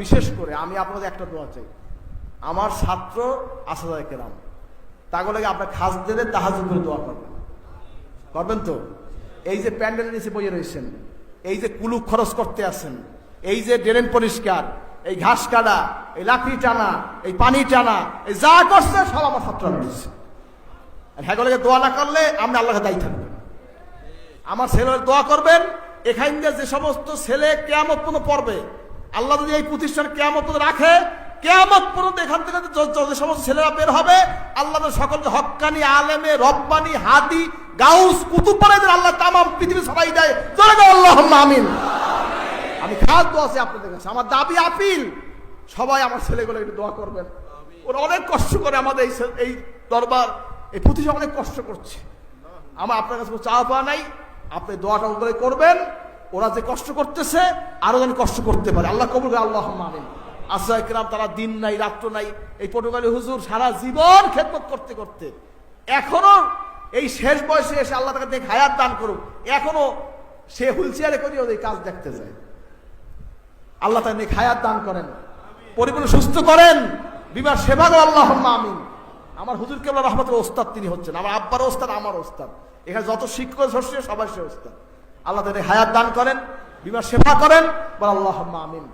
বিশেষ করে আমি আপনাদের একটা দোয়া চাই। আমার ছাত্র আসাদায় কেরাম তাগুলোকে আপনার খাস দিলে তাহাজ করে দোয়া করবেন। করবেন তো? এই যে প্যান্ডেল নিচে বইয়ে রয়েছেন, এই যে কুলুক খরচ করতে আছেন, এই যে ড্রেন পরিষ্কার, এই ঘাস কাটা, এই লাকড়ি টানা, এই পানি টানা, এই যা করছে সব আমার ছাত্ররা করছে। আর হ্যাগলকে দোয়া না করলে আমরা আল্লাহকে দায়ী থাকবেন আমার ছেলের দোয়া করবেন, এখান দিয়ে যে সমস্ত ছেলে কেমন পড়বে আল্লাহ যদি এই প্রতিষ্ঠান কেয়ামত রাখে, কেয়ামত পর্যন্ত এখান থেকে যে- সমস্ত ছেলেরা বের হবে, আল্লাহ সকলকে হক্কানি আলেমে, রব্বানি, হাদি, গাউস কুতুব বানাইদের আল্লাহ তামাম পৃথিবী সবাই দেয়। চলে আল্লাহ আমিন। আমি খাস দোয়া আছে আপনাদের কাছে। আমার দাবি আপিল, সবাই আমার ছেলেগুলো একটু দোয়া করবেন। ওরা অনেক কষ্ট করে আমাদের এই এই দরবার, এই প্রতিষ্ঠান অনেক কষ্ট করছে। আমার আপনার কাছে চাওয়া পাওয়া নাই। আপনি দোয়াটা করে করবেন। ওরা যে কষ্ট করতেছে, আরও যেন কষ্ট করতে পারে। আল্লাহ কবুল করে আল্লাহ কিরাম তারা দিন নাই, রাত্র নাই। এই পটুকালী হুজুর সারা জীবন খেদমত করতে করতে, এখনও এই শেষ বয়সে এসে আল্লাহ তাকে দেখে হায়াত দান করুক, এখনও সে হুইল চেয়ারে করিও এই কাজ দেখতে যায়। আল্লাহ তাকে নেক হায়াত দান করেন, পরিপূর্ণ সুস্থ করেন। বিবাহ সেবা করো আল্লাহ আমিন। আমার হুজুর কেবল রহমতের ওস্তাদ তিনি হচ্ছেন, আমার আব্বার ওস্তাদ, আমার ওস্তাদ। এখানে যত শিক্ষক সবাই সে ওস্তাদ। আল্লাহ তাদের হায়াত দান করেন বিবাহ সেবা করেন। বল আল্লাহ আমিন।